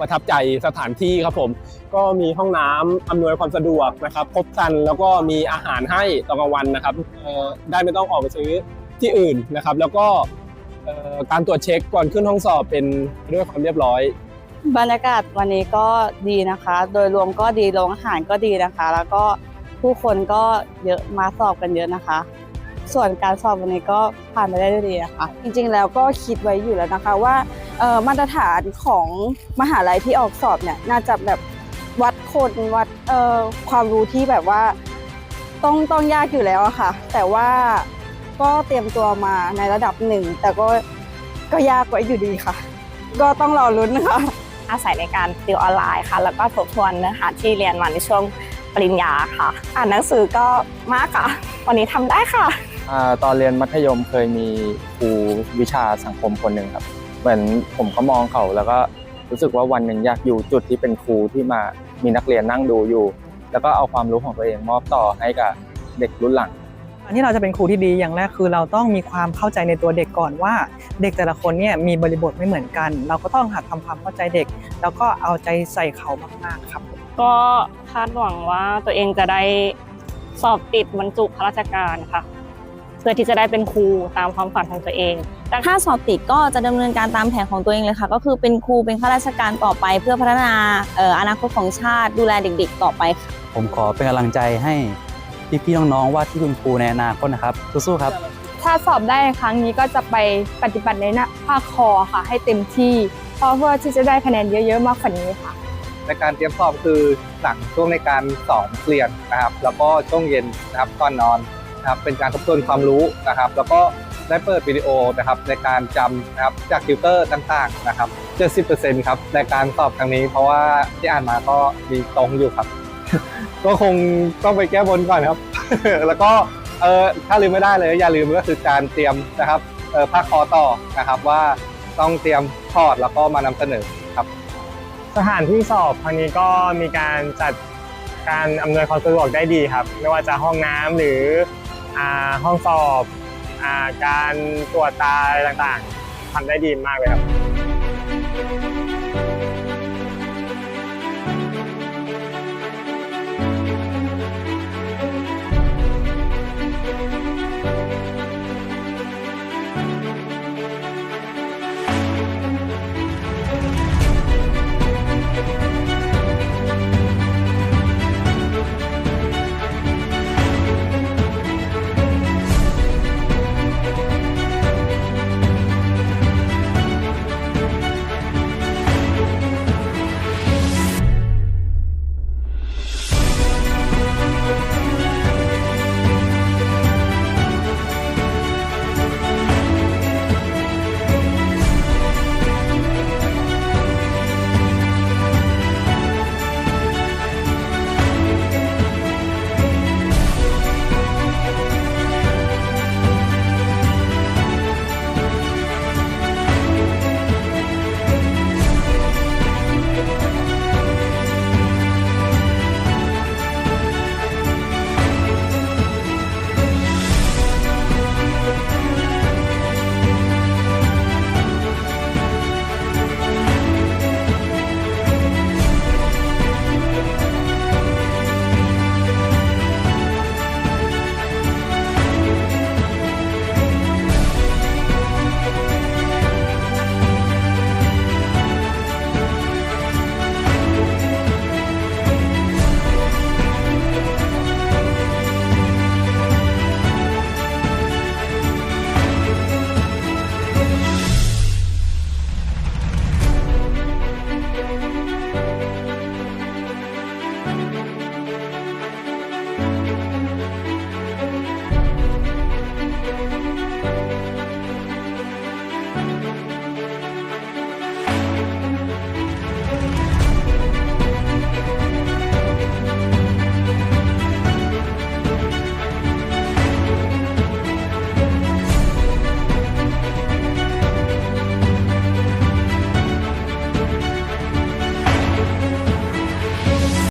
ประทับใจสถานที่ครับผม ก็มีห้องน้ำอำนวยความสะดวกนะครับครบครันแล้วก็มีอาหารให้ตอนกลางวันนะครับได้ไม่ต้องออกไปซื้อที่อื่นนะครับ แล้วก็การตรวจเช็คก่อนขึ้นห้องสอบเป็นด้วยความเรียบร้อย บรรยากาศวันนี้ก็ดีนะคะ โดยรวมก็ดีโรงอาหารก็ดีนะคะ แล้วก็ผู้คนก็เยอะมาสอบกันเยอะนะคะ ส่วนการสอบวันนี้ก็ผ่านไปได้ด้วยดีนะคะจริงๆแล้วก็คิดไว้อยู่แล้วนะคะว่า มาตรฐานของมหาลัยที่ออกสอบเนี่ยน่าจะแบบวัดคนวัดเอ่อความรู้ที่แบบว่าต้องต้องยากอยู่แล้วอะค่ะ แต่ว่าก็เตรียมตัวมาในระดับหนึ่ง แต่ก็ก็ยากไว้อยู่ดีค่ะ ก็ต้องรอลุ้นนะคะอาศัยในการติวออนไลน์ค่ะ แล้วก็ทบทวนเนื้อหาที่เรียนมาในช่วงปริญญาค่ะ อ่านหนังสือก็มากค่ะ วันนี้ทำได้ค่ะอ่าตอนเรียนมัธยมเคยมีครูวิชาสังคมคนหนึ่งครับ เหมือนผมก็มองเขาแล้วก็รู้สึกว่าวันหนึ่งอยากอยู่จุดที่เป็นครูที่มามีนักเรียนนั่งดูอยู่ แล้วก็เอาความรู้ของตัวเองมอบต่อให้กับเด็กรุ่นหลังการที่เราจะเป็นครูที่ดีอย่างแรกคือเราต้องมีความเข้าใจในตัวเด็กก่อนว่า เด็กแต่ละคนเนี่ยมีบริบทไม่เหมือนกัน เราก็ต้องหัดทำความเข้าใจเด็ก แล้วก็เอาใจใส่เขามากๆครับ ก็คาดหวังว่าตัวเองจะได้สอบติดบรรจุข้าราชการค่ะ เพื่อที่จะได้เป็นครูตามความฝันของตัวเอง แต่ถ้าสอบติดก็จะดำเนินการตามแผนของตัวเองเลยค่ะ ก็คือเป็นครูเป็นข้าราชการต่อไป เพื่อพัฒนาเอ่ออนาคตของชาติดูแลเด็ก ๆ ต่อไปค่ะผมขอเป็นกำลังใจให้พี่ๆน้องๆว่าที่คุณครูในอนาคตนะครับสู้ๆครับ ถ้าสอบได้ในครั้งนี้ก็จะไปปฏิบัติในหน้าภาคคอค่ะ ให้เต็มที่เพราะเพื่อที่จะได้คะแนนเยอะๆมากกว่านี้ค่ะในการเตรียมสอบคือหลังช่วงในการสอนเรียนนะครับ แล้วก็ช่วงเย็นนะครับก่อนนอน นะครับเป็นการทบทวนความรู้นะครับ แล้วก็ได้เปิดวิดีโอนะครับในการจำนะครับจากติวเตอร์ต่างๆนะครับ 70%ครับในการสอบครั้งนี้ เพราะว่าที่อ่านมาก็มีตรงอยู่ครับ ก็คงต้องไปแก้บนก่อนครับ แล้วก็เออถ้าลืมไม่ได้เลย อย่าลืมก็คือการเตรียมนะครับเออภาคคอต่อนะครับว่าต้องเตรียมพอร์ตแล้วก็มานำเสนอครับ สถานที่สอบครั้งนี้ก็มีการจัดการอำนวยความสะดวกได้ดีครับ ไม่ว่าจะห้องน้ำหรือ ห้องสอบอการตรวจตาอะไรต่างๆทำได้ดีมากเลยครับ